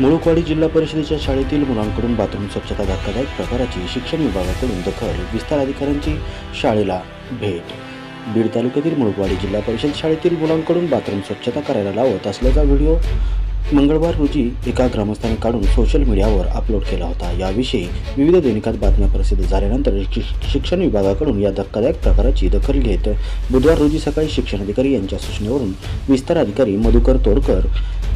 मुळुकवाडी जिल्हा परिषदेच्या शाळेतील मुलांकडून बाथरूम स्वच्छता धक्कादायक प्रकाराची शिक्षण विभागाकडून दखल विस्तार अधिकाऱ्यांची शाळेला भेट. बीड तालुक्यातील मुळुकवाडी जिल्हा परिषद शाळेतील मुलांकडून बाथरूम स्वच्छता करायला लावत असल्याचा व्हिडिओ मंगळवार रोजी एका ग्रामस्थाने काढून सोशल मीडियावर अपलोड केला होता. याविषयी विविध दैनिकात बातम्या प्रसिद्ध झाल्यानंतर शिक्षण विभागाकडून या धक्कादायक प्रकाराची दखल घेत बुधवार रोजी सकाळी शिक्षण अधिकारी यांच्या सूचनेवरून विस्तार अधिकारी मधुकर तोडकर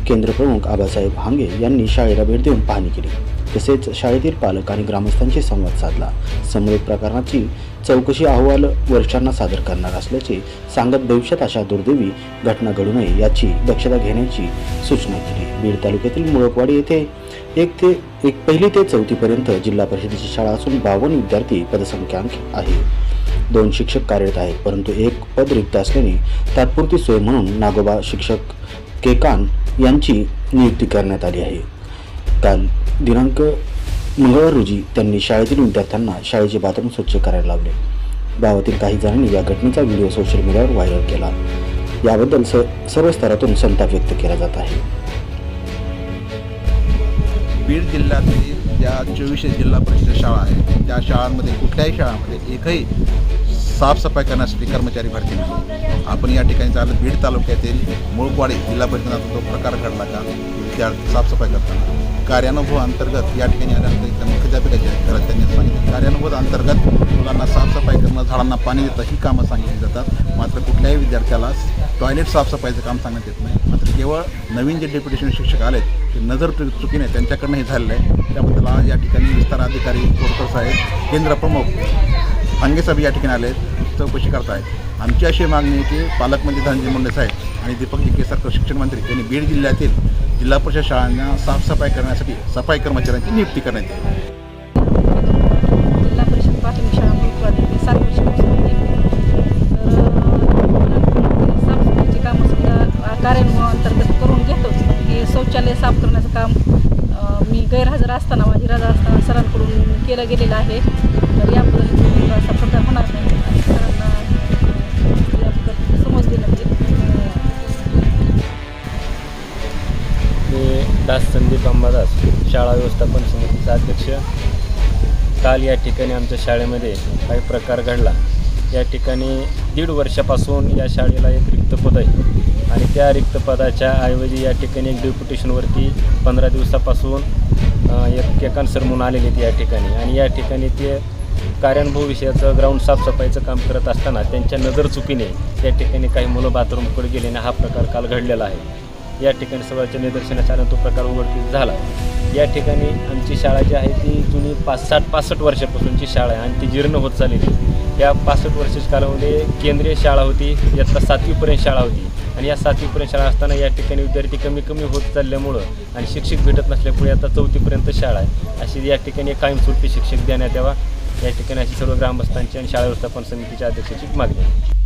केंद्रप्रमुख आबासाहेब हांगे यांनी शाळेला भेट देऊन पाहणी केली. तसेच शाळेतील पालक आणि ग्रामस्थांशी संवाद साधला. समृद्ध प्रकरणाची चौकशी अहवाल वर्षांना सादर करणार असल्याचे सांगत भविष्यात अशा दुर्दैवी घटना घडू नये याची दक्षता घेण्याची सूचना केली. बीड तालुक्यातील मुळकवाडी येथे एक ते एक पहिली ते चौथीपर्यंत जिल्हा परिषदेची शाळा असून बावन्न विद्यार्थी पदसंख्यांक आहे. दोन शिक्षक कार्यरत आहेत परंतु एक पद रिक्त असल्याने तात्पुरती सोय म्हणून नागोबा शिक्षक केकान यांची नियुक्ती करण्यात आली आहे. काल दिनांक मंगळवार रोजी त्यांनी शाळेतील विद्यार्थ्यांना शाळेचे बाथरूम स्वच्छ करायला लावले. गावातील काही जणांनी या घटनेचा व्हिडिओ सोशल मीडियावर व्हायरल केला. याबद्दल स सर्व स्तरातून संताप व्यक्त केला जात आहे. बीड जिल्ह्यातील ज्या चोवीसशे जिल्हा परिषद शाळा आहेत त्या शाळांमध्ये कुठल्याही शाळांमध्ये एकही साफसफाई करण्यासाठी कर्मचारी भरती नाही. आपण या ठिकाणी चाललं बीड तालुक्यातील मुळकवाडी जिल्हा परिषदाचा तो प्रकार घडला का विद्यार्थी साफसफाई करताना. कार्यानुभव अंतर्गत या ठिकाणी आल्यानंतर इथल्या मुख्याध्यापकाच्या घरात त्यांनी सांगितलं कार्यानुभव अंतर्गत मुलांना साफसफाई करणं झाडांना पाणी देतं ही कामं सांगितली जातात. मात्र कुठल्याही विद्यार्थ्याला टॉयलेट साफसफाईचं काम सांगण्यात येत नाही. मात्र केवळ नवीन जे डेप्युटेशन शिक्षक आलेत ते नजर चुकीने त्यांच्याकडनं हे झालेलं आहे. त्याबद्दल आज या ठिकाणी विस्तार अधिकारी कोरकर साहेब केंद्र प्रमुख अंगे साहेब या ठिकाणी आले आहेत चौकशी करतायत. आमची अशी मागणी आहे की पालकमंत्री धनंजय मुंडे साहेब आणि दीपक केसरकर शिक्षण मंत्री यांनी बीड जिल्ह्यातील जिल्हा परिषद शाळांना साफसफाई करण्यासाठी सफाई कर्मचाऱ्यांची नियुक्ती करण्यात येईल. जिल्हा परिषद प्राथमिक शाळा सात वर्षापासून तर कामं समजा अंतर्गत करून घेतोच. हे शौचालय साफ करण्याचं काम मी गैरहजर असताना माझी रजा असताना सरांकडून केलं गेलेलं आहे. तर याबद्दल मी असा प्रकार होणार नाही. म्हणजे दास संदीप अंबादास शाळा व्यवस्थापन समितीचा अध्यक्ष. काल या ठिकाणी आमच्या शाळेमध्ये काही प्रकार घडला. या ठिकाणी दीड वर्षापासून या शाळेला एक रिक्त पद आहे. आणि त्या रिक्त पदाच्या ऐवजी या ठिकाणी एक डेप्युटेशनवरती पंधरा दिवसापासून एक केकान सर म्हणून आलेले आहेत या ठिकाणी. आणि या ठिकाणी ते कार्यानुभव विषयाचं ग्राउंड साफसफाईचं काम करत असताना त्यांच्या नजर चुकीने या ठिकाणी काही मुलं बाथरूमकडे गेल्याने हा प्रकार काल घडलेला आहे. या ठिकाणी सगळ्याच्या निदर्शनास आल्यानं तो प्रकार उघडकीस झाला. या ठिकाणी आमची शाळा जी आहे ती जुनी पाच साठ पासष्ट वर्षापासूनची शाळा आहे आणि ती जीर्ण होत चाललेली आहे. या पासष्ट वर्षाच्या कालामध्ये केंद्रीय शाळा होती यातला सातवीपर्यंत शाळा होती. आणि या सातवीपर्यंत शाळा असताना या ठिकाणी विद्यार्थी कमी कमी होत चालल्यामुळं आणि शिक्षक भेटत नसल्यामुळे आता चौथीपर्यंत शाळा आहे. अशी या ठिकाणी कायमस्वरूपी शिक्षक देण्यात यावा या ठिकाणी अशी सर्व ग्रामस्थांची आणि शाळा व्यवस्थापन समितीच्या अध्यक्षाची मागणी आहे.